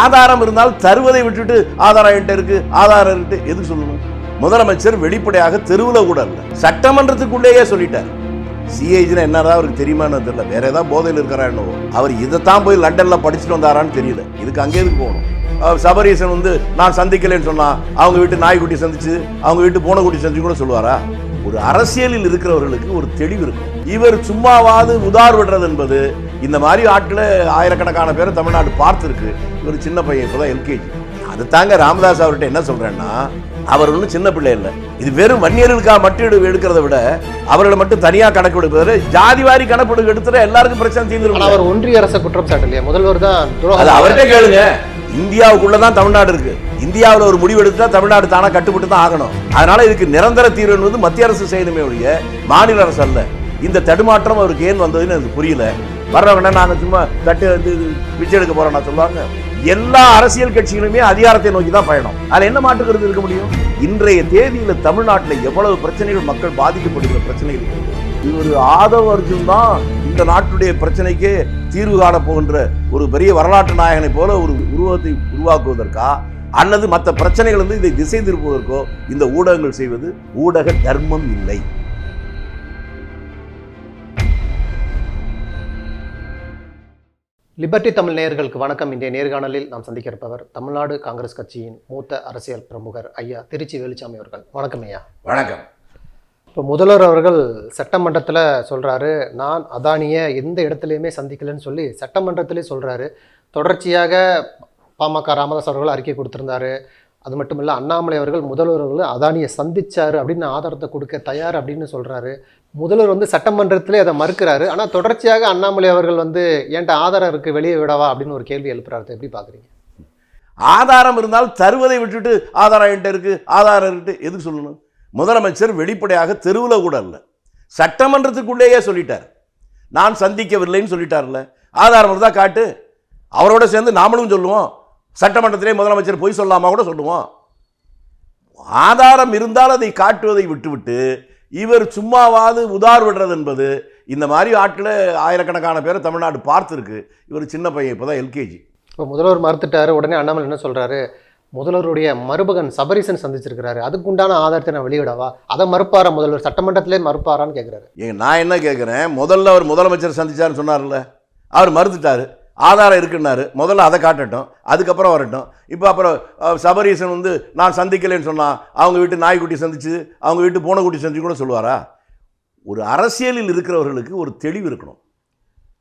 ஆதாரம் இருந்தால் தருவதை விட்டுட்டு ஆதாரம் என்கிட்ட இருக்கு ஆதாரம் இருக்கு. எதுக்கு சொல்லணும்? முதலமைச்சர் வெளிப்படையாக தெருவில் கூட இல்லை. சட்டமன்றத்துக்குள்ளேயே சொல்லிட்டார். சிஏஜினா என்னதான் அவருக்கு தெரியுமான்னு தெரியல. வேற ஏதாவது போதையில் இருக்கிறா என்னவோ. அவர் இதைத்தான் போய் லண்டன்ல படிச்சுட்டு வந்தாரான்னு தெரியல. இதுக்கு அங்கே எதுக்கு போகணும்? சபரீசன் வந்து நான் சந்திக்கலைன்னு சொன்னா அவங்க வீட்டு நாய்க்குட்டி சந்திச்சு அவங்க வீட்டு பூனைக்குட்டி சந்திச்சு கூட சொல்லுவாரா? ஒரு அரசியலில் இருக்கிறவர்களுக்கு ஒரு தெளிவு இருக்கும். இவர் சும்மாவாது உதார் விடுறது என்பது இந்த மாதிரி ஆட்களை ஆயிரக்கணக்கான பேரை தமிழ்நாடு பார்த்துருக்கு. இவர் சின்ன பையன் இப்போதான் எல்கேஜி. அது தாங்க ராமதாஸ் அவர்கிட்ட என்ன சொல்றேன்னா அவர் ஒன்றும் சின்ன பிள்ளை இல்லை. இது வெறும் வன்னியர்களுக்காக மட்டும் எடு- எடுக்கிறத விட அவர்களை மட்டும் தனியாக கணக்கு எடுப்பது ஜாதிவாரி கணக்கு எடுத்துற எல்லாருக்கும் பிரச்சனை ஆனா தீர்ந்துரும் அவர் ஒன்றிய அரசை குற்றம் சாட்டலையா. முதல்வர் தான் அது அவர்கிட்ட கேளுங்க. இந்தியாவுக்குள்ள தான் தமிழ்நாடு இருக்கு. இந்தியாவில் ஒரு முடிவு எடுத்தா தமிழ்நாடு தானா கட்டுப்பட்டு தான் ஆகணும். அதனால இதுக்கு நிரந்தர தீர்வு என்பது மத்திய அரசு செய்யணுமே ஒழிய மாநில அரசு அல்ல. இந்த தடுமாற்றம் அவருக்கு ஏன் வந்ததுன்னு எனக்கு புரியல. வர்றவங்க நாங்கள் சும்மா தட்டு வந்து இது பிச்சை எடுக்க போறோம் சொல்லுவாங்க. எல்லா அரசியல் கட்சிகளுமே அதிகாரத்தை நோக்கி தான் பயணம். அதில் என்ன மாற்றுக்கிறது இருக்க முடியும்? இன்றைய தேதியில் தமிழ்நாட்டில் எவ்வளவு பிரச்சனைகள் மக்கள் பாதிக்கப்படுகிற பிரச்சனைகள் இருக்கு. இவர் ஆதவ அர்ஜுன் தான் இந்த நாட்டுடைய பிரச்சனைக்கே தீர்வு காண போகின்ற ஒரு பெரிய வரலாற்று நாயகனை போல ஒரு உருவத்தை உருவாக்குவதற்கா? அல்லது மற்ற பிரச்சனைகள் வந்து இதை திசை திருப்புவதற்கோ? இந்த ஊடகங்கள் செய்வது ஊடக தர்மம் இல்லை. லிபர்டி தமிழ் நேயர்களுக்கு வணக்கம். இன்றைய நேர்காணலில் நாம் சந்திக்க இருப்பவர் தமிழ்நாடு காங்கிரஸ் கட்சியின் மூத்த அரசியல் பிரமுகர் ஐயா திருச்சி வேலுச்சாமி அவர்கள். வணக்கம் ஐயா. வணக்கம். இப்போ முதல்வர் அவர்கள் சட்டமன்றத்தில் சொல்கிறாரு நான் அதானியை எந்த இடத்துலையுமே சந்திக்கலைன்னு சொல்லி சட்டமன்றத்திலே சொல்கிறாரு தொடர்ச்சியாக பாமக ராமதாஸ் அவர்கள் அறிக்கை கொடுத்துருந்தாரு. அது மட்டும் இல்லை அண்ணாமலை அவர்கள் முதல்வர் அவர்கள் அதானியை சந்திச்சாரு அப்படின்னு ஆதாரத்தை கொடுக்க தயார் அப்படின்னு சொல்கிறாரு முதல்வர் வந்து சட்டமன்றத்திலே அதை மறுக்கிறாரு. ஆனால் தொடர்ச்சியாக அண்ணாமலை அவர்கள் வந்து ஏன்ட்ட ஆதாரம் இருக்குது வெளியே விடவா? அப்படின்னு ஒரு கேள்வி எழுப்புறாரு. எப்படி பார்க்குறீங்க ஆதாரம் இருந்தால் தருவதை விட்டுட்டு ஆதாரம் என்கிட்ட இருக்கு ஆதாரம் இருக்குது எதுக்கு சொல்லணும்? முதலமைச்சர் வெளிப்படையாக தெருவில் கூட இல்லை சட்டமன்றத்துக்குள்ளேயே சொல்லிட்டார். நான் சந்திக்கவில்லைன்னு சொல்லிட்டார்ல. ஆதாரம் இருந்தால் காட்டு. அவரோட சேர்ந்து நாமளும் சொல்லுவோம். சட்டமன்றத்திலே முதலமைச்சர் பொய் சொல்லாமா கூட சொல்லுவோம். ஆதாரம் இருந்தால் அதை காட்டுவதை விட்டுவிட்டு இவர் சும்மாவாது உதார் விடுறது என்பது இந்த மாதிரி ஆட்களை ஆயிரக்கணக்கான பேரை தமிழ்நாடு பார்த்துருக்கு. இவர் சின்ன பையன் இப்போ தான் எல்கேஜி. இப்போ முதல்வர் மறுத்துட்டார். உடனே அண்ணாமலை என்ன சொல்கிறாரு முதல்வருடைய மருமகன் சபரீசன் சந்திச்சிருக்கிறாரு. அதுக்குண்டான ஆதாரத்தை நான் வெளியிடவா? அதை மறுப்பாரா முதல்வர்? சட்டமன்றத்திலே மறுப்பாரான்னு கேட்குறாரு ஏங்க நான் என்ன கேட்குறேன் முதல்ல அவர் முதலமைச்சர் சந்திச்சாருன்னு சொன்னார்ல. அவர் மறுத்துட்டார். ஆதாரம் இருக்குன்னாரு. முதல்ல அதை காட்டட்டும். அதுக்கப்புறம் வரட்டும். இப்போ அப்புறம் சபரீசன் வந்து நான் சந்திக்கலைன்னு சொன்னால் அவங்க வீட்டு நாய்க்குட்டி சந்திச்சு அவங்க வீட்டு பூனைக்குட்டி சந்திச்சு கூட சொல்லுவாரா? ஒரு அரசியலில் இருக்கிறவர்களுக்கு ஒரு தெளிவு இருக்கணும்.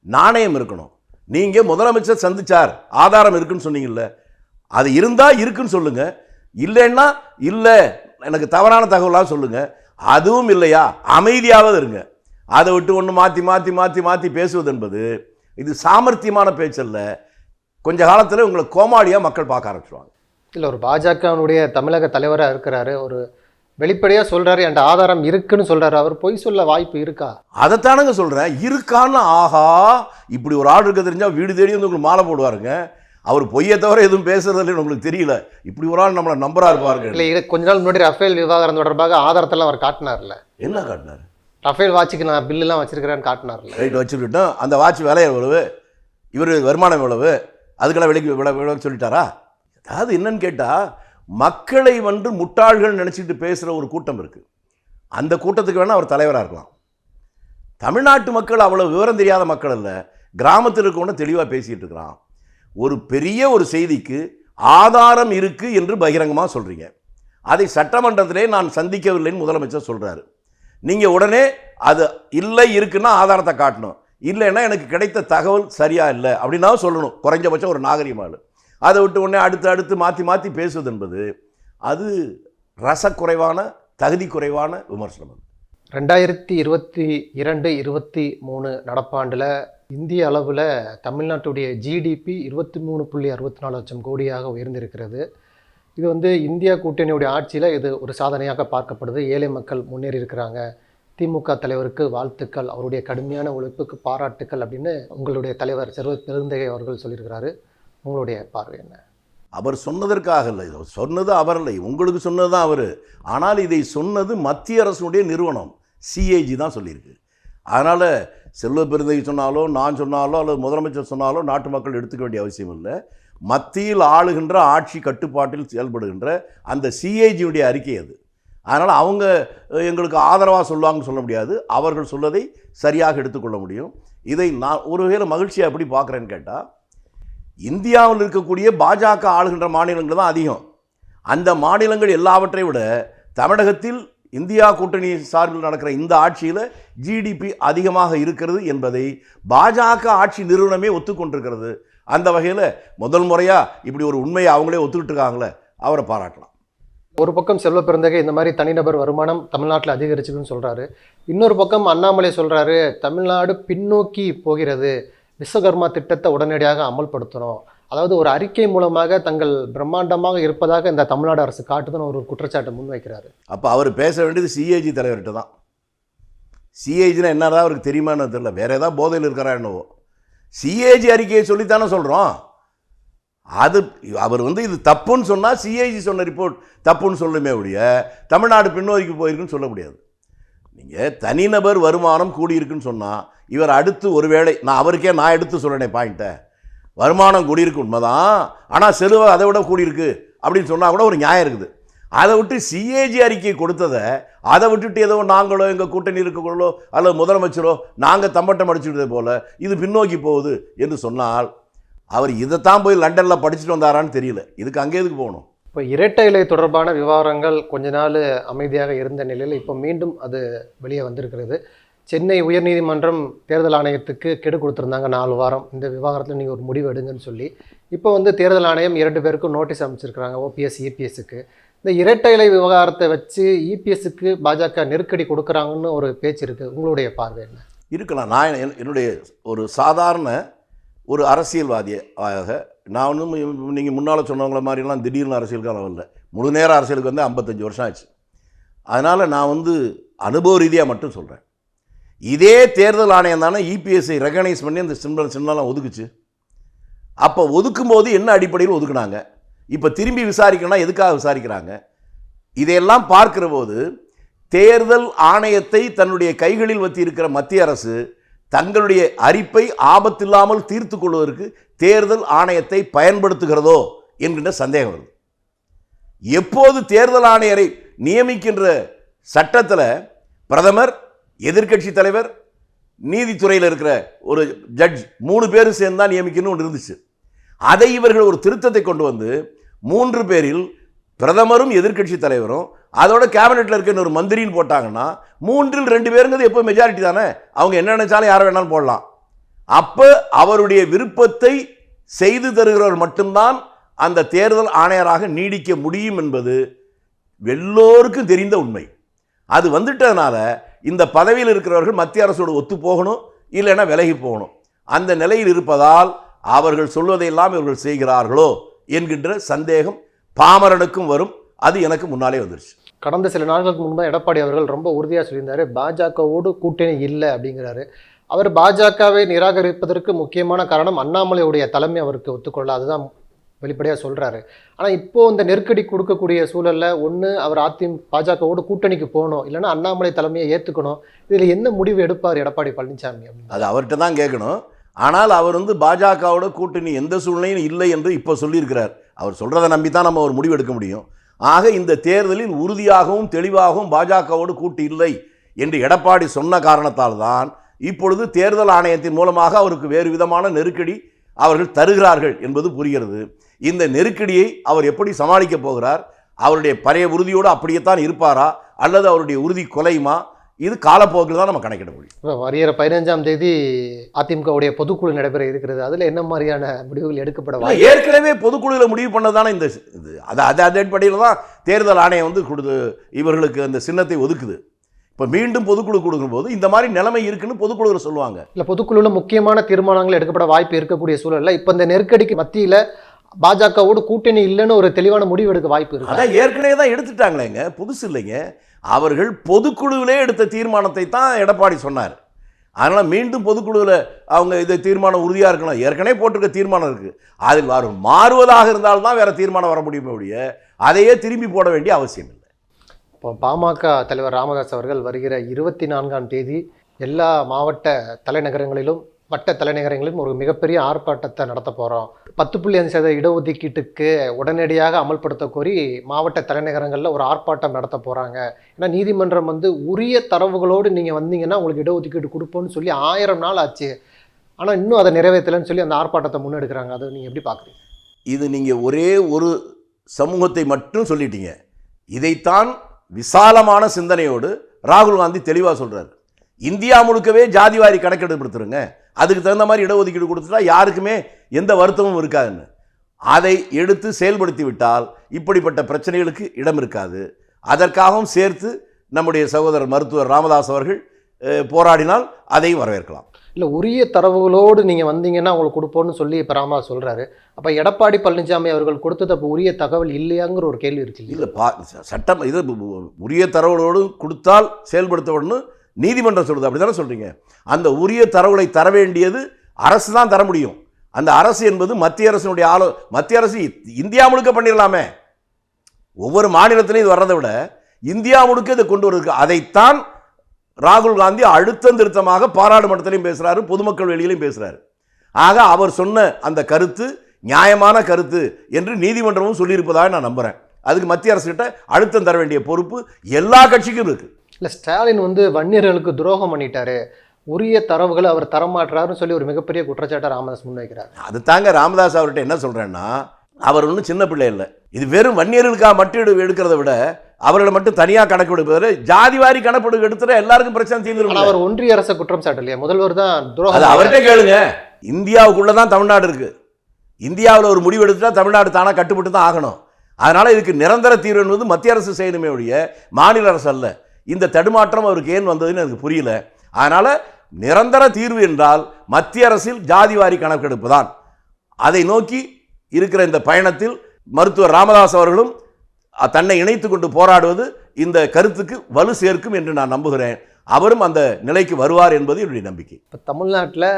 நாணயம் இருக்கணும். நீங்கள் முதலமைச்சர் சந்திச்சார். ஆதாரம் இருக்குன்னு சொன்னீங்கல்ல. அது இருந்தால் இருக்குன்னு சொல்லுங்க. இல்லைன்னா இல்லை எனக்கு தவறான தகவலாக சொல்லுங்க. அதுவும் இல்லையா? அமைதியாவது இருங்க. அதை விட்டு ஒன்று மாற்றி மாற்றி மாற்றி மாற்றி பேசுவது என்பது இது சாமர்த்தியமான பேச்சல்ல. கொஞ்ச காலத்தில் உங்களை கோமாளியாக மக்கள் பார்க்க ஆரம்பிச்சிருவாங்க. இல்லை ஒரு பாஜகவினுடைய தமிழக தலைவராக இருக்கிறாரு. ஒரு வெளிப்படையாக சொல்றாரு என்கிட்ட ஆதாரம் இருக்குன்னு சொல்றாரு. அவர் பொய் சொல்ல வாய்ப்பு இருக்கா? அதைத்தானங்க சொல்கிறேன் இருக்கான்னு ஆஹா இப்படி ஒரு ஆள் இருக்க தெரிஞ்சால் வீடு தேடி வந்து உங்களுக்கு மாலை போடுவாருங்க. அவர் பொய்யை தவிர எதுவும் பேசுறதில்லைன்னு உங்களுக்கு தெரியல. இப்படி ஒரு ஆள் நம்மளை நம்பரா இருப்பாருங்க இல்லை இது கொஞ்ச நாள் முன்னாடி ரஃபேல் விவகாரம் தொடர்பாக ஆதாரத்தெல்லாம் அவர் காட்டினார்ல. என்ன காட்டினார்? ரஃபேல் வாட்சுக்கு நான் பில்லுலாம் வச்சிருக்கிறேன்னு காட்டினார்ல. ரைட் வச்சுக்கிட்டோம் அந்த வாட்ச் விலை எவ்வளவு? இவர் வருமானம் எவ்வளவு? அதுக்கெல்லாம் விலைக்கு விலை சொல்லிட்டாரா? அதாவது என்னன்னு கேட்டால் மக்களை வந்து முட்டாள்கள் நினச்சிட்டு பேசுகிற ஒரு கூட்டம் இருக்குது அந்த கூட்டத்துக்கு வேணால் அவர் தலைவராக இருக்கலாம். தமிழ்நாட்டு மக்கள் அவ்வளோ விவரம் தெரியாத மக்கள் அல்ல. கிராமத்தில் இருக்கவன தெளிவாக பேசிகிட்டு இருக்கிறான். ஒரு பெரிய ஒரு செய்திக்கு ஆதாரம் இருக்குது என்று பகிரங்கமாக சொல்கிறீங்க அதை சட்டமன்றத்திலே நான் சந்திக்கவில்லைன்னு முதலமைச்சர் சொல்கிறாரு நீங்கள் உடனே அது இல்லை இருக்குன்னா ஆதாரத்தை காட்டணும். இல்லைன்னா எனக்கு கிடைத்த தகவல் சரியாக இல்லை அப்படின்னா சொல்லணும். குறைஞ்சபட்சம் ஒரு நாகரிகமாள் அதை விட்டு உடனே அடுத்து அடுத்து மாற்றி மாற்றி பேசுவது என்பது அது ரசக்குறைவான தகுதி குறைவான விமர்சனம் ரெண்டாயிரத்தி இருபத்தி இரண்டு இருபத்தி மூணு நடப்பாண்டில் இந்திய அளவில் தமிழ்நாட்டுடைய ஜிடிபி இருபத்தி மூணு புள்ளி அறுபத்தி நாலு லட்சம் கோடியாக உயர்ந்திருக்கிறது. இது வந்து இந்தியா கூட்டணியுடைய ஆட்சியில் இது ஒரு சாதனையாக பார்க்கப்படுது. ஏழை மக்கள் முன்னேறி இருக்கிறாங்க திமுக தலைவருக்கு வாழ்த்துக்கள் அவருடைய கடுமையான உழைப்புக்கு பாராட்டுக்கள் அப்படின்னு உங்களுடைய தலைவர் செல்வ பெருந்தகை அவர்கள் சொல்லியிருக்கிறாரு. உங்களுடைய பார்வை என்ன? அவர் சொன்னதற்காக இல்லை. சொன்னது அவர் இல்லை. உங்களுக்கு சொன்னது தான் அவர். ஆனால் இதை சொன்னது மத்திய அரசுடைய நிறுவனம் சிஏஜி தான் சொல்லியிருக்கு. அதனால் செல்வ பெருந்தகை சொன்னாலோ நான் சொன்னாலோ அல்லது முதலமைச்சர் சொன்னாலோ நாட்டு மக்கள் எடுத்துக்க வேண்டிய அவசியம் இல்லை. மத்தியில் ஆளுகின்ற ஆட்சி கட்டுப்பாட்டில் செயல்படுகின்ற அந்த சிஏஜியுடைய அறிக்கை அது. அதனால் அவங்க எங்களுக்கு ஆதரவாக சொல்லுவாங்கன்னு சொல்ல முடியாது. அவர்கள் சொல்வதை சரியாக எடுத்துக்கொள்ள முடியும். இதை நான் ஒருவேளை மகிழ்ச்சியாக எப்படி பார்க்குறேன்னு கேட்டால் இந்தியாவில் இருக்கக்கூடிய பாஜக ஆளுகின்ற மாநிலங்கள் தான் அதிகம். அந்த மாநிலங்கள் எல்லாவற்றை விட தமிழகத்தில் இந்தியா கூட்டணி சார்பில் நடக்கிற இந்த ஆட்சியில் ஜிடிபி அதிகமாக இருக்கிறது என்பதை பாஜக ஆட்சி நிறுவனமே ஒத்துக்கொண்டிருக்கிறது. அந்த வகையில் முதல் முறையாக இப்படி ஒரு உண்மையை அவங்களே ஒத்துக்கிட்டு இருக்காங்களே அவரை பாராட்டலாம். ஒரு பக்கம் செல்வ பிறந்தகை இந்த மாதிரி தனிநபர் வருமானம் தமிழ்நாட்டில் அதிகரிச்சுதுன்னு சொல்கிறாரு இன்னொரு பக்கம் அண்ணாமலை சொல்கிறாரு தமிழ்நாடு பின்னோக்கி போகிறது. விஸ்வகர்மா திட்டத்தை உடனடியாக அமல்படுத்தணும் அதாவது ஒரு அறிக்கை மூலமாக தங்கள் பிரம்மாண்டமாக இருப்பதாக இந்த தமிழ்நாடு அரசு காட்டுதுன்னு ஒரு குற்றச்சாட்டை முன்வைக்கிறாரு. அப்போ அவர் பேச வேண்டியது சிஏஜி தலைவர்கிட்ட தான். சிஏஜினா என்னதான் அவருக்கு தெரியுமான்னு தெரியல. வேற ஏதாவது போதையில் இருக்கிறா என்னவோ. சிஏஜி அறிக்கையை சொல்லித்தானே சொல்கிறோம் அது அவர் வந்து இது தப்புன்னு சொன்னால் சிஏஜி சொன்ன ரிப்போர்ட் தப்புன்னு சொல்லுமே ஒழிய தமிழ்நாடு பின்னோக்கி போயிருக்குன்னு சொல்ல முடியாது. நீங்கள் தனிநபர் வருமானம் கூடியிருக்குன்னு சொன்னால் இவர் அடுத்து ஒருவேளை நான் அவருக்கே நான் எடுத்து சொல்கிறேனே பாயிண்ட்டை. வருமானம் கூடியிருக்கு உண்மைதான். ஆனால் செலவு அதை விட கூடியிருக்கு அப்படின்னு சொன்னால் கூட ஒரு நியாயம் இருக்குது. அதை விட்டு சிஏஜி அறிக்கை கொடுத்ததை அதை விட்டுட்டு ஏதோ நாங்களோ எங்கள் கூட்டணி இருக்கங்களோ அல்லது முதலமைச்சரோ நாங்கள் தம்பட்டம் அடிச்சுட்டது போல் இது பின்னோக்கி போகுது என்று சொன்னால் அவர் இதைத்தான் போய் லண்டனில் படிச்சுட்டு வந்தாரான்னு தெரியல. இதுக்கு அங்கே எதுக்கு போகணும்? இப்போ இரட்டை இலை தொடர்பான விவகாரங்கள் கொஞ்ச நாள் அமைதியாக இருந்த நிலையில் இப்போ மீண்டும் அது வெளியே வந்திருக்கிறது. சென்னை உயர்நீதிமன்றம் தேர்தல் ஆணையத்துக்கு கெடு கொடுத்துருந்தாங்க நாலு வாரம். இந்த விவகாரத்தில் நீங்கள் ஒரு முடிவு எடுங்கன்னு சொல்லி. இப்போ வந்து தேர்தல் ஆணையம் இரண்டு பேருக்கும் நோட்டீஸ் அமைச்சிருக்கிறாங்க ஓபிஎஸ் இபிஎஸ்க்கு இந்த இரட்டை இலை விவகாரத்தை வச்சு இபிஎஸ்க்கு பாஜக நெருக்கடி கொடுக்குறாங்கன்னு ஒரு பேச்சு இருக்குது உங்களுடைய பார்வை என்ன? இருக்கலாம். நான் என்னுடைய ஒரு சாதாரண ஒரு அரசியல்வாதியாக நான் ஒன்றும் நீங்கள் முன்னால் சொன்னவங்கள மாதிரிலாம் திடீர்னு அரசியலுக்கு இல்லை முழு நேர அரசியலுக்கு வந்து ஐம்பத்தஞ்சு வருஷம் ஆச்சு. அதனால் நான் வந்து அனுபவ ரீதியாக மட்டும் சொல்கிறேன் இதே தேர்தல் ஆணையம் தானே இபிஎஸ்ஐ ரெகனைஸ் பண்ணி அந்த சிம்பிள் சின்னலாம் ஒதுக்குச்சு. அப்போ ஒதுக்கும்போது என்ன அடிப்படையில் ஒதுக்குனாங்க? இப்போ திரும்பி விசாரிக்கணும்னா எதுக்காக விசாரிக்கிறாங்க? இதையெல்லாம் பார்க்கிற போது தேர்தல் ஆணையத்தை தன்னுடைய கைகளில் வைத்திருக்கிற மத்திய அரசு தங்களுடைய அரிப்பை ஆபத்தில்லாமல் தீர்த்து கொள்வதற்கு தேர்தல் ஆணையத்தை பயன்படுத்துகிறதோ என்கின்ற சந்தேகம் வருது. எப்போது தேர்தல் ஆணையரை நியமிக்கின்ற சட்டத்தில் பிரதமர் எதிர்க்கட்சி தலைவர் நீதித்துறையில் இருக்கிற ஒரு ஜட்ஜ் மூணு பேரும் சேர்ந்து தான் நியமிக்கணும் ஒன்று இருந்துச்சு. அதை இவர்கள் ஒரு திருத்தத்தை கொண்டு வந்து மூன்று பேரில் பிரதமரும் எதிர்க்கட்சி தலைவரும் அதோட கேபினெட்டில் இருக்க ஒரு மந்திரின்னு போட்டாங்கன்னா மூன்றில் ரெண்டு பேருங்கிறது எப்போ மெஜாரிட்டி தானே? அவங்க என்ன நினைச்சாலும் யாரை வேணாலும் போடலாம். அப்போ அவருடைய விருப்பத்தை செய்து தருகிறவர் மட்டும்தான் அந்த தேர்தல் ஆணையராக நீடிக்க முடியும் என்பது எல்லோருக்கும் தெரிந்த உண்மை. அது வந்துட்டதுனால இந்த பதவியில் இருக்கிறவர்கள் மத்திய அரசோடு ஒத்து போகணும் இல்லைன்னா விலகி போகணும். அந்த நிலையில் இருப்பதால் அவர்கள் சொல்வதையெல்லாம் இவர்கள் செய்கிறார்களோ என்கின்ற சந்தேகம் பாமரனுக்கும் வரும். அது எனக்கு முன்னாலே வந்துருச்சு. கடந்த சில நாட்களுக்கு முன்பு எடப்பாடி அவர்கள் ரொம்ப உறுதியாக சொல்லியிருந்தார் பாஜகவோடு கூட்டணி இல்லை அப்படிங்கிறாரு. அவர் பாஜகவை நிராகரிப்பதற்கு முக்கியமான காரணம் அண்ணாமலையுடைய தலைமை அவருக்கு ஒத்துக்கொள்ள அதுதான் வெளிப்படையாக சொல்கிறாரு ஆனால் இப்போது இந்த நெருக்கடி கொடுக்கக்கூடிய சூழல்ல ஒன்று அவர் அதி பாஜகவோடு கூட்டணிக்கு போகணும் இல்லைன்னா அண்ணாமலை தலைமையை ஏற்றுக்கணும் இதில் என்ன முடிவு எடுப்பார் எடப்பாடி பழனிசாமி அப்படின்னு? அது அவர்கிட்ட தான் கேட்கணும். ஆனால் அவர் வந்து பாஜகவோட கூட்டணி எந்த சூழ்நிலையும் இல்லை என்று இப்போ சொல்லியிருக்கிறார். அவர் சொல்கிறத நம்பி தான் நம்ம ஒரு முடிவு எடுக்க முடியும். ஆக இந்த தேர்தலில் உறுதியாகவும் தெளிவாகவும் பாஜகவோடு கூட்டு இல்லை என்று எடப்பாடி சொன்ன காரணத்தால் தான் இப்பொழுது தேர்தல் ஆணையத்தின் மூலமாக அவருக்கு வேறு விதமான நெருக்கடி அவர்கள் தருகிறார்கள் என்பது புரிகிறது. இந்த நெருக்கடியை அவர் எப்படி சமாளிக்கப் போகிறார்? அவருடைய பழைய உறுதியோடு அப்படியேத்தான் இருப்பாரா? அல்லது அவருடைய உறுதி குலையுமா? இது காலப்போக்கில் தான் நம்ம கணக்கிட முடியும். வருகிற பதினஞ்சாம் தேதி அதிமுகவுடைய பொதுக்குழு நடைபெற இருக்கிறது. அதில் என்ன மாதிரியான முடிவுகள் எடுக்கப்பட ஏற்கனவே பொதுக்குழுவில் முடிவு பண்ணதானே இந்த இது. அது அது அது அடிப்படையில் தான் தேர்தல் ஆணையம் வந்து கொடுத்து இவர்களுக்கு அந்த சின்னத்தை ஒதுக்குது. இப்போ மீண்டும் பொதுக்குழு கொடுக்கும்போது இந்த மாதிரி நிலைமை இருக்குன்னு பொதுக்குழுவில் சொல்லுவாங்க. இல்லை பொதுக்குழுவில் முக்கியமான தீர்மானங்கள் எடுக்கப்பட வாய்ப்பு இருக்கக்கூடிய சூழல்ல இப்போ இந்த நெருக்கடிக்கு மத்தியில் பாஜகவோடு கூட்டணி இல்லைன்னு ஒரு தெளிவான முடிவு எடுக்க வாய்ப்பு இருக்கு? அதான் ஏற்கனவே தான் எடுத்துட்டாங்களேங்க புதுசு இல்லைங்க. அவர்கள் பொதுக்குழுவிலே எடுத்த தீர்மானத்தை தான் எடப்பாடி சொன்னார். அதனால் மீண்டும் பொதுக்குழுவில் அவங்க இது தீர்மானம் உறுதியாக இருக்கணும். ஏற்கனவே போட்டிருக்க தீர்மானம் இருக்குது அதில் வரும் மாறுவதாக இருந்தால்தான் வேறு தீர்மானம் வர முடியுமே ஒழிய அதையே திரும்பி போட வேண்டிய அவசியம் இல்லை. பாமக தலைவர் ராமதாஸ் அவர்கள் வருகிற இருபத்தி நான்காம் தேதி எல்லா மாவட்ட தலைநகரங்களிலும் வட்ட தலைநகரங்களிலும் ஒரு மிகப்பெரிய ஆர்ப்பாட்டத்தை நடத்த போகிறோம் பத்து புள்ளி அஞ்சு சதவீத இடஒதுக்கீட்டுக்கு உடனடியாக அமல்படுத்த கோரி மாவட்ட தலைநகரங்களில் ஒரு ஆர்ப்பாட்டம் நடத்த போகிறாங்க ஏன்னா நீதிமன்றம் வந்து உரிய தரவுகளோடு நீங்கள் வந்தீங்கன்னா உங்களுக்கு இடஒதுக்கீடு கொடுப்போம்னு சொல்லி ஆயிரம் நாள் ஆச்சு. ஆனால் இன்னும் அதை நிறைவேற்றலைன்னு சொல்லி அந்த ஆர்ப்பாட்டத்தை முன்னெடுக்கிறாங்க. அதை நீங்கள் எப்படி பார்க்குறீங்க இது நீங்கள் ஒரே ஒரு சமூகத்தை மட்டும் சொல்லிட்டீங்க. இதைத்தான் விசாலமான சிந்தனையோடு ராகுல் காந்தி தெளிவாக சொல்கிறார் இந்தியா முழுக்கவே ஜாதிவாரி கணக்கெடுப்படுத்துருங்க அதுக்கு தகுந்த மாதிரி இடஒதுக்கீடு கொடுத்துட்டா யாருக்குமே எந்த வருத்தமும் இருக்காதுன்னு. அதை எடுத்து செயல்படுத்தி விட்டால் இப்படிப்பட்ட பிரச்சனைகளுக்கு இடம் இருக்காது. அதற்காகவும் சேர்த்து நம்முடைய சகோதரர் மருத்துவர் ராமதாஸ் அவர்கள் போராடினால் அதையும் வரவேற்கலாம். இல்லை உரிய தரவுகளோடு நீங்கள் வந்தீங்கன்னா உங்களுக்கு கொடுப்போம்னு சொல்லி இப்போ ராமா சொல்கிறாரு அப்போ எடப்பாடி பழனிசாமி அவர்கள் கொடுத்தது அப்போ உரிய தகவல் இல்லையாங்கிற ஒரு கேள்வி இருக்கு இல்லை பா சட்டம் இது உரிய தரவுகளோடு கொடுத்தால் செயல்படுத்தப்படணும் நீதிமன்றம் சொல்லுது. அப்படி தானே சொல்கிறீங்க அந்த உரிய தரவுகளை தர வேண்டியது அரசு தான் தர முடியும். அந்த அரசு என்பது மத்திய அரசினுடைய ஆலோ மத்திய அரசு இந்தியா முழுக்க பண்ணிடலாமே. ஒவ்வொரு மாநிலத்திலையும் இது வர்றதை விட இந்தியா முழுக்க இதை கொண்டு வருது அதைத்தான் ராகுல் காந்தி அழுத்தம் திருத்தமாக பாராளுமன்றத்திலையும் பேசுகிறாரு பொதுமக்கள் வெளியிலையும் பேசுகிறாரு ஆக அவர் சொன்ன அந்த கருத்து நியாயமான கருத்து என்று நீதிமன்றமும் சொல்லியிருப்பதாக நான் நம்புகிறேன் அதுக்கு மத்திய அரசுகிட்ட அழுத்தம் தர வேண்டிய பொறுப்பு எல்லா கட்சிக்கும் இருக்குது இல்லை ஸ்டாலின் வந்து வன்னியர்களுக்கு துரோகம் பண்ணிட்டாரு. உரிய தரவுகளை அவர் தரமாட்டுறாருன்னு சொல்லி ஒரு மிகப்பெரிய குற்றச்சாட்டை ராமதாஸ் முன்வைக்கிறார். அது தாங்க ராமதாஸ் அவர்கிட்ட என்ன சொல்கிறேன்னா அவர் ஒன்றும் சின்ன பிள்ளை இல்லை. இது வெறும் வன்னியர்களுக்காக மட்டும் எடு- எடுக்கிறத விட அவர்களை மட்டும் தனியாக கணக்கு எடுப்பது ஜாதிவாரி கணக்கு எடுத்துட்டா எல்லாருக்கும் பிரச்சனை ஆனால் தீர்ந்துரும் அவர் ஒன்றிய அரசை குற்றம் சாட்டலையா. முதல்வர் தான் அது அவர்கிட்ட கேளுங்க. இந்தியாவுக்குள்ள தான் தமிழ்நாடு இருக்கு. இந்தியாவில் ஒரு முடிவு எடுத்துட்டா தமிழ்நாடு தானாக கட்டுப்பட்டு தான் ஆகணும். அதனால இதுக்கு நிரந்தர தீர்வு என்பது மத்திய அரசு செய்யணுமே ஒழிய மாநில அரசு அல்ல. இந்த தடுமாற்றம் அவருக்கு ஏன் வந்ததுன்னு எனக்கு புரியல. அதனால நிரந்தர தீர்வு என்றால் மத்திய அரசில் ஜாதிவாரி கணக்கெடுப்பு தான். அதை நோக்கி இருக்கிற இந்த பயணத்தில் மருத்துவர் ராமதாஸ் அவர்களும் தன்னை இணைத்து கொண்டு போராடுவது இந்த கருத்துக்கு வலு சேர்க்கும் என்று நான் நம்புகிறேன். அவரும் அந்த நிலைக்கு வருவார் என்பது என்னுடைய நம்பிக்கை. இப்போ தமிழ்நாட்டில்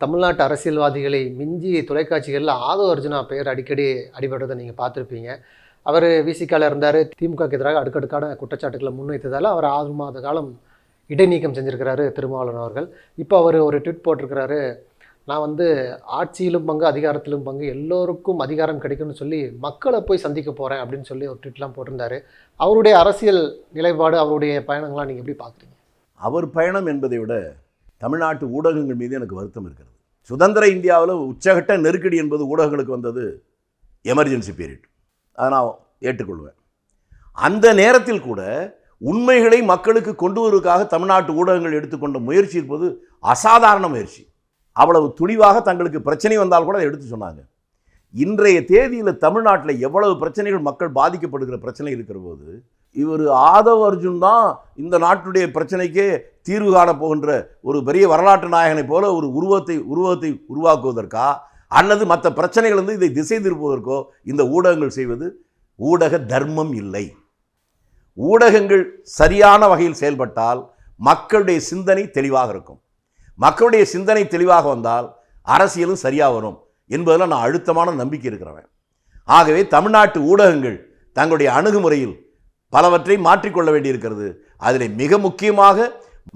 தமிழ்நாட்டு அரசியல்வாதிகளை மிஞ்சி தொலைக்காட்சிகளில் ஆதவ அர்ஜுனா பெயர் அடிக்கடி அடிபடுறதை நீங்கள் பார்த்துருப்பீங்க. அவர் விசிக்கால இருந்தார் திமுகக்கு எதிராக அடுக்கடுக்கான குற்றச்சாட்டுகளை முன்வைத்ததால் அவர் ஆறு மாத காலம் இடைநீக்கம் செஞ்சுருக்கிறாரு திருமாவளவன் அவர்கள். இப்போ அவர் ஒரு ட்விட் போட்டிருக்கிறாரு நான் வந்து ஆட்சியிலும் பங்கு அதிகாரத்திலும் பங்கு எல்லோருக்கும் அதிகாரம் கிடைக்கும்னு சொல்லி மக்களை போய் சந்திக்க போகிறேன் அப்படின்னு சொல்லி ஒரு ட்விட்லாம் போட்டிருந்தாரு. அவருடைய அரசியல் நிலைப்பாடு அவருடைய பயணங்கள்லாம் நீங்கள் எப்படி பார்க்குறீங்க? அவர் பயணம் என்பதை விட தமிழ்நாட்டு ஊடகங்கள் மீது எனக்கு வருத்தம் இருக்கிறது. சுதந்திர இந்தியாவில் உச்சகட்ட நெருக்கடி என்பது ஊடகங்களுக்கு வந்தது எமர்ஜென்சி பீரியட். அதை நான் ஏற்றுக்கொள்வேன். அந்த நேரத்தில் கூட உண்மைகளை மக்களுக்கு கொண்டு வருவதற்காக தமிழ்நாட்டு ஊடகங்கள் எடுத்துக்கொண்ட முயற்சி இருப்பது அசாதாரண முயற்சி. அவ்வளவு துணிவாக தங்களுக்கு பிரச்சனை வந்தால் கூட அதை எடுத்து சொன்னாங்க. இன்றைய தேதியில் தமிழ்நாட்டில் எவ்வளவு பிரச்சனைகள் மக்கள் பாதிக்கப்படுகிற பிரச்சனை இருக்கிற போது இவர் ஆதவ அர்ஜுன் தான் இந்த நாட்டுடைய பிரச்சனைக்கே தீர்வு காண போகின்ற ஒரு பெரிய வரலாற்று நாயகனை போல ஒரு உருவத்தை உருவத்தை உருவாக்குவதற்கா அல்லது மற்ற பிரச்சனைகள் வந்து இதை திசை திருப்புவதற்கோ இந்த ஊடகங்கள் செய்வது? ஊடக தர்மம் இல்லை. ஊடகங்கள் சரியான வகையில் செயல்பட்டால் மக்களுடைய சிந்தனை தெளிவாக இருக்கும். மக்களுடைய சிந்தனை தெளிவாக வந்தால் அரசியலும் சரியாக வரும் என்பதில் நான் அழுத்தமான நம்பிக்கை இருக்கிறவன். ஆகவே தமிழ்நாட்டு ஊடகங்கள் தங்களுடைய அணுகுமுறையில் பலவற்றை மாற்றிக்கொள்ள வேண்டியிருக்கிறது. அதில் மிக முக்கியமாக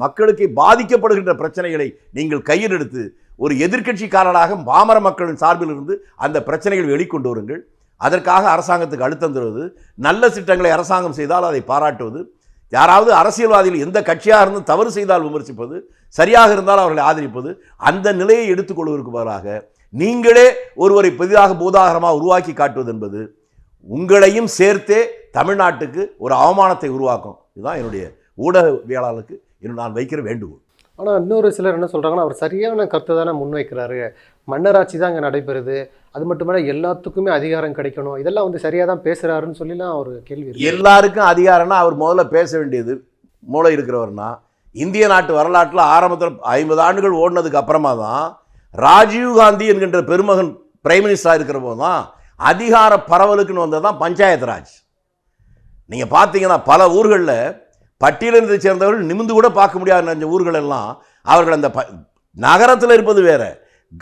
மக்களுக்கு பாதிக்கப்படுகின்ற பிரச்சனைகளை நீங்கள் கையில் எடுத்து ஒரு எதிர்க்கட்சிக்காரராக பாமர மக்களின் சார்பில் இருந்து அந்த பிரச்சனைகள் வெளிக்கொண்டு வருங்கள். அதற்காக அரசாங்கத்துக்கு அழுத்தம் தருவது நல்ல திட்டங்களை அரசாங்கம் செய்தால் அதை பாராட்டுவது யாராவது அரசியல்வாதிகள் எந்த கட்சியாக இருந்து தவறு செய்தால் விமர்சிப்பது சரியாக இருந்தால் அவர்களை ஆதரிப்பது அந்த நிலையை எடுத்துக்கொள்வதற்கு பதிலாக நீங்களே ஒருவரை புதிதாக பூதாகரமாக உருவாக்கி காட்டுவது என்பது உங்களையும் சேர்த்தே தமிழ்நாட்டுக்கு ஒரு அவமானத்தை உருவாக்கும். இதுதான் என்னுடைய ஊடகவியலாளருக்கு இன்னும் நான் வைக்கிற வேண்டுகோள். ஆனால் இன்னொரு சிலர் என்ன சொல்கிறாங்கன்னா அவர் சரியான கருத்தை தானே முன்வைக்கிறாரு. மன்னராட்சி தான் இங்கே நடைபெறுது. அது மட்டுமல்ல எல்லாத்துக்குமே அதிகாரம் கிடைக்கணும். இதெல்லாம் வந்து சரியாக தான் பேசுகிறாருன்னு சொல்லிலாம் அவர் கேள்வி எல்லாருக்கும் அதிகாரம்னா அவர் முதல்ல பேச வேண்டியது மூளை இருக்கிறவர்னா இந்திய நாட்டு வரலாற்றில் ஆரம்பத்தில் ஐம்பது ஆண்டுகள் ஓடினதுக்கு அப்புறமா தான் ராஜீவ் காந்தி என்கின்ற பெருமகன் பிரைம் மினிஸ்டராக இருக்கிற போது தான் அதிகார பரவலுக்குன்னு வந்தது தான் பஞ்சாயத்து ராஜ். நீங்கள் பார்த்தீங்கன்னா பல ஊர்களில் பட்டியலினத்தை சேர்ந்தவர்கள் நிமிந்து கூட பார்க்க முடியாத அந்த ஊர்கள் எல்லாம் அவர்கள் அந்த ப நகரத்தில் இருப்பது வேறு.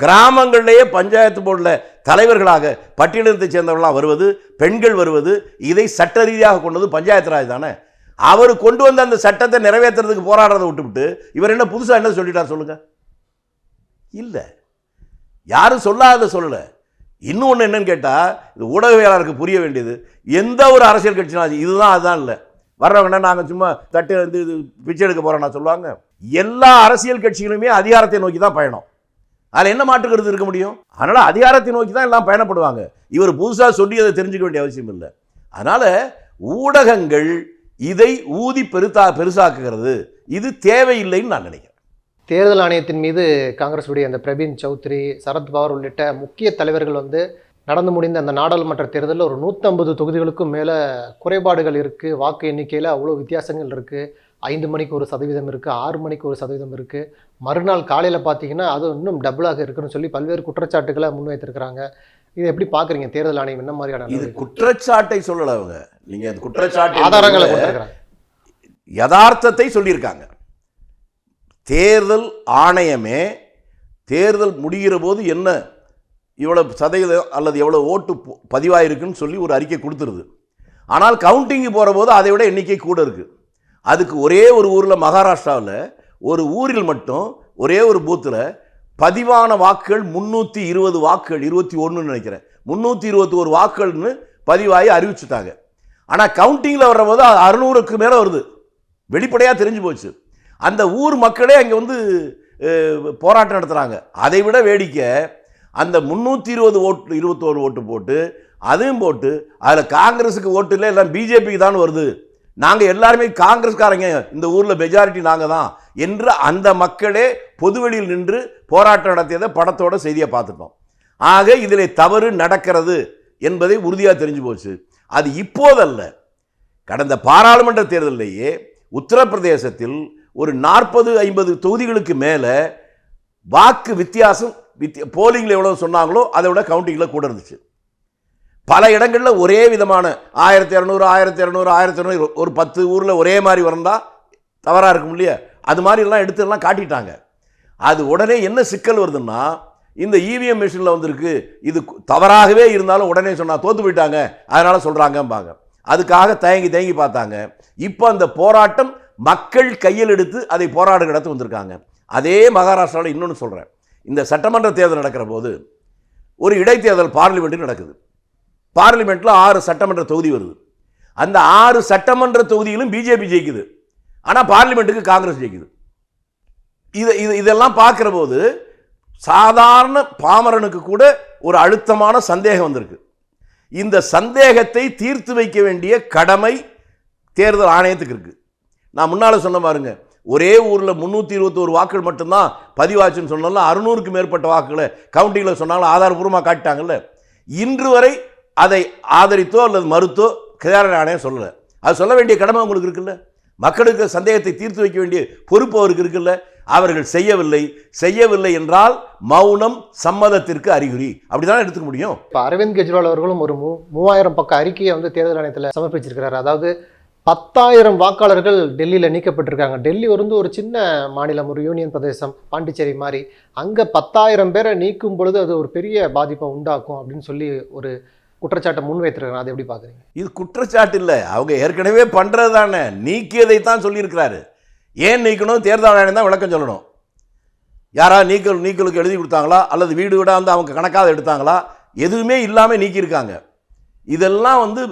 கிராமங்களிலேயே பஞ்சாயத்து போர்டில் தலைவர்களாக பட்டியலினத்தை சேர்ந்தவர்களாம் வருவது பெண்கள் வருவது இதை சட்ட ரீதியாக கொண்டது பஞ்சாயத்து ராஜ் தானே? அவர் கொண்டு வந்த அந்த சட்டத்தை நிறைவேற்றுறதுக்கு போராடுறதை விட்டுவிட்டு இவர் என்ன புதுசாக என்ன சொல்லிட்டார் சொல்லுங்கள் இல்லை. யாரும் சொல்லாத சொல்லலை. இன்னும் ஒன்று என்னன்னு கேட்டால் இது ஊடகவியலாளருக்கு புரிய வேண்டியது. எந்த ஒரு அரசியல் கட்சினாலும் இதுதான் அதுதான் இல்லை. வர்றவங்கன்னா நாங்கள் சும்மா தட்டு வந்து இது பிச்சை எடுக்க போகிறோம் சொல்லுவாங்க. எல்லா அரசியல் கட்சிகளுமே அதிகாரத்தை நோக்கி தான் பயணம். அதில் என்ன மாற்றுக்கிறது இருக்க முடியும்? அதனால் அதிகாரத்தை நோக்கி தான் எல்லாம் பயணப்படுவாங்க. இவர் புதுசாக சொல்லி அதை தெரிஞ்சுக்க வேண்டிய அவசியம் இல்லை. அதனால் ஊடகங்கள் இதை ஊதி பெருத்தா பெருசாக்குகிறது. இது தேவையில்லைன்னு நான் நினைக்கிறேன். தேர்தல் ஆணையத்தின் மீது காங்கிரஸுடைய அந்த பிரவீன் சௌத்ரி சரத்பவார் உள்ளிட்ட முக்கிய தலைவர்கள் வந்து நடந்து முடிந்த அந்த நாடாளுமன்ற தேர்தலில் ஒரு நூற்றம்பது தொகுதிகளுக்கும் மேலே குறைபாடுகள் இருக்குது வாக்கு எண்ணிக்கையில் அவ்வளோ வித்தியாசங்கள் இருக்குது ஐந்து மணிக்கு ஒரு சதவீதம் இருக்குது ஆறு மணிக்கு ஒரு சதவீதம் இருக்குது மறுநாள் காலையில் பார்த்தீங்கன்னா அது இன்னும் டபுளாக இருக்குன்னு சொல்லி பல்வேறு குற்றச்சாட்டுகளை முன்வைத்திருக்கிறாங்க. இதை எப்படி பார்க்குறீங்க தேர்தல் ஆணையம் என்ன மாதிரியான இது? குற்றச்சாட்டை சொல்லல அவங்க. நீங்க அந்த குற்றச்சாட்டு ஆதாரங்களை யதார்த்தத்தை சொல்லியிருக்காங்க. தேர்தல் ஆணையமே தேர்தல் முடிகிற போது என்ன இவ்வளோ சதவீதம் அல்லது எவ்வளோ ஓட்டு பதிவாயிருக்குன்னு சொல்லி ஒரு அறிக்கை கொடுத்துருது. ஆனால் கவுண்டிங்கு போகிற போது அதை விட எண்ணிக்கை கூட இருக்குது அதுக்கு ஒரே ஒரு ஊரில் மகாராஷ்டிராவில் ஒரு ஊரில் மட்டும் ஒரே ஒரு பூத்தில் பதிவான வாக்குகள் முந்நூற்றி இருபது வாக்குகள் இருபத்தி ஒன்றுன்னு நினைக்கிறேன். முந்நூற்றி இருபத்தி ஒரு வாக்குகள்னு பதிவாகி அறிவிச்சுட்டாங்க. ஆனால் கவுண்டிங்கில் வர்ற போது அது அறுநூறுக்கு மேலே வருது. வெளிப்படையாக தெரிஞ்சு போச்சு. அந்த ஊர் மக்களே அங்கே வந்து போராட்டம் நடத்துகிறாங்க அதை விட வேடிக்கை அந்த முந்நூற்றி இருபது ஓட்டு இருபத்தோரு ஓட்டு போட்டு அதையும் போட்டு அதில் காங்கிரஸுக்கு ஓட்டு இல்லை எல்லாம் பிஜேபிக்கு தான் வருது. நாங்கள் எல்லாருமே காங்கிரஸ்காரங்க இந்த ஊரில் மெஜாரிட்டி நாங்கள் தான் என்று அந்த மக்களே பொதுவெளியில் நின்று போராட்டம் நடத்தியதை படத்தோட செய்தியை பார்த்துட்டோம். ஆக இதில் தவறு நடக்கிறது என்பதை உறுதியாக தெரிஞ்சு போச்சு. அது இப்போதல்ல. கடந்த பாராளுமன்ற தேர்தலிலேயே உத்தரப்பிரதேசத்தில் ஒரு நாற்பது ஐம்பது தொகுதிகளுக்கு மேலே வாக்கு வித்தியாசம் வித் போலிங்கில் எவ்வளோ சொன்னாங்களோ அதை விட கவுண்டிங்கில் கூட இருந்துச்சு. பல இடங்களில் ஒரே விதமான ஆயிரத்தி இரநூறு ஆயிரத்தி இரநூறு ஆயிரத்தி இரநூறு ஒரு பத்து ஊரில் ஒரே மாதிரி வந்தால் தவறாக இருக்கும் இல்லையா? அது மாதிரிலாம் எடுத்து எல்லாம் காட்டிட்டாங்க. அது உடனே என்ன சிக்கல் வருதுன்னா இந்த இவிஎம் மிஷினில் வந்திருக்கு இது தவறாகவே இருந்தாலும் உடனே சொன்னால் தோத்து போயிட்டாங்க அதனால் சொல்கிறாங்கம்பாங்க அதுக்காக தயங்கி தயங்கி பார்த்தாங்க. இப்போ அந்த போராட்டம் மக்கள் கையில் எடுத்து அதை போராட இடத்து வந்திருக்காங்க. அதே மகாராஷ்டிராவில் இன்னொன்று சொல்கிறேன் இந்த சட்டமன்ற தேர்தல் நடக்கிற போது ஒரு இடைத்தேர்தல் பார்லிமெண்ட்டு நடக்குது. பார்லிமெண்ட்டில் ஆறு சட்டமன்ற தொகுதி வருது. அந்த ஆறு சட்டமன்ற தொகுதியிலும் பிஜேபி ஜெயிக்குது. ஆனால் பார்லிமெண்ட்டுக்கு காங்கிரஸ் ஜெயிக்குது. இது இது இதெல்லாம் பார்க்குற போது சாதாரண பாமரனுக்கு கூட ஒரு அழுத்தமான சந்தேகம் வந்திருக்கு. இந்த சந்தேகத்தை தீர்த்து வைக்க வேண்டிய கடமை தேர்தல் ஆணையத்துக்கு இருக்குது நான் முன்னால் சொன்ன பாருங்க ஒரே ஊரில் முந்நூற்றி இருபத்தோரு வாக்குகள் மட்டும்தான் பதிவாச்சுன்னு சொன்னாலும் அறுநூறுக்கு மேற்பட்ட வாக்குகளை கவுண்டிங்கில் சொன்னாலும் ஆதாரபூர்வமாக காட்டிட்டாங்கல்ல. இன்று வரை அதை ஆதரித்தோ அல்லது மறுத்தோ தேர்தல் ஆணையம் சொல்லலை. அது சொல்ல வேண்டிய கடமை உங்களுக்கு இருக்குல்ல? மக்களுக்கு சந்தேகத்தை தீர்த்து வைக்க வேண்டிய பொறுப்பு அவருக்கு இருக்குல்ல? அவர்கள் செய்யவில்லை. செய்யவில்லை என்றால் மௌனம் சம்மதத்திற்கு அறிகுறி. அப்படிதான் எடுத்துக்க முடியும்? இப்போ அரவிந்த் கெஜ்ரிவால் அவர்களும் ஒரு மூ மூவாயிரம் பக்க அறிக்கையை வந்து தேர்தல் ஆணையத்தில் சமர்ப்பிச்சிருக்கிறார். அதாவது பத்தாயிரம் வாக்காளர்கள் டெல்லியில் நீக்கப்பட்டிருக்காங்க. டெல்லி வந்து ஒரு சின்ன மாநிலம் ஒரு யூனியன் பிரதேசம் பாண்டிச்சேரி மாதிரி. அங்கே பத்தாயிரம் பேரை நீக்கும் பொழுது அது ஒரு பெரிய பாதிப்பை உண்டாக்கும் அப்படின்னு சொல்லி ஒரு குற்றச்சாட்டை முன்வைத்திருக்காங்க. அதை எப்படி பார்க்குறீங்க? இது குற்றச்சாட்டு இல்லை. அவங்க ஏற்கனவே பண்ணுறது தானே. நீக்கியதை தான் சொல்லியிருக்கிறாரு. ஏன் நீக்கணும்? தேர்தல் ஆணையம் தான் விளக்கம் சொல்லணும். யாராவது நீக்கல் நீக்கலுக்கு எழுதி கொடுத்தாங்களா? அல்லது வீடு வீடாக வந்து அவங்க கணக்காக எடுத்தாங்களா? எதுவுமே இல்லாமல் நீக்கியிருக்காங்க. இதெல்லாம் வந்து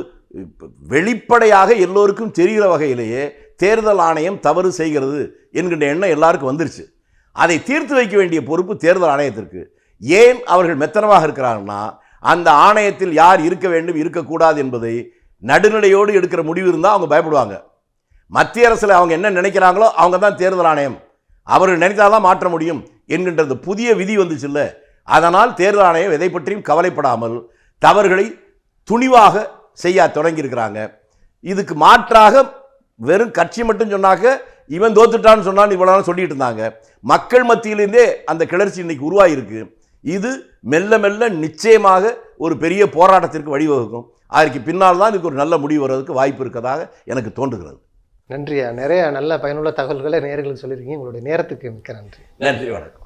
வெளிப்படையாக எல்லோருக்கும் தெரிகிற வகையிலேயே தேர்தல் ஆணையம் தவறு செய்கிறது என்கின்ற எண்ணம் எல்லாருக்கும் வந்துருச்சு. அதை தீர்த்து வைக்க வேண்டிய பொறுப்பு தேர்தல் ஆணையத்திற்கு. ஏன் அவர்கள் மெத்தனமாக இருக்கிறாங்கன்னா அந்த ஆணையத்தில் யார் இருக்க வேண்டும் இருக்கக்கூடாது என்பதை நடுநிலையோடு எடுக்கிற முடிவு இருந்தால் அவங்க பயப்படுவாங்க. மத்திய அரசில் அவங்க என்ன நினைக்கிறாங்களோ அவங்க தான் தேர்தல் ஆணையம். அவர்கள் நினைத்தால்தான் மாற்ற முடியும் என்கின்றது புதிய விதி வந்துச்சுல்ல. அதனால் தேர்தல் ஆணையம் எதை பற்றியும் கவலைப்படாமல் தவறுகளை துணிவாக செய்ய தொடங்கியிருக்கிறாங்க. இதுக்கு மாற்றாக வெறும் கட்சி மட்டும் சொன்னாக்க இவன் தோத்துட்டான்னு சொன்னான்னு இவ்வளோ சொல்லிட்டு இருந்தாங்க. மக்கள் மத்தியிலிருந்தே அந்த கிளர்ச்சி இன்னைக்கு உருவாகியிருக்கு இது மெல்ல மெல்ல நிச்சயமாக ஒரு பெரிய போராட்டத்திற்கு வழிவகுக்கும். அதற்கு பின்னால் தான் இதுக்கு ஒரு நல்ல முடிவு வர்றதுக்கு வாய்ப்பு இருக்கதாக எனக்கு தோன்றுகிறது. நன்றியா நிறைய நல்ல பயனுள்ள தகவல்களை நேயர்களுக்கு சொல்லியிருக்கீங்க. உங்களுடைய நேரத்துக்கு மிக்க நன்றி. நன்றி வணக்கம்.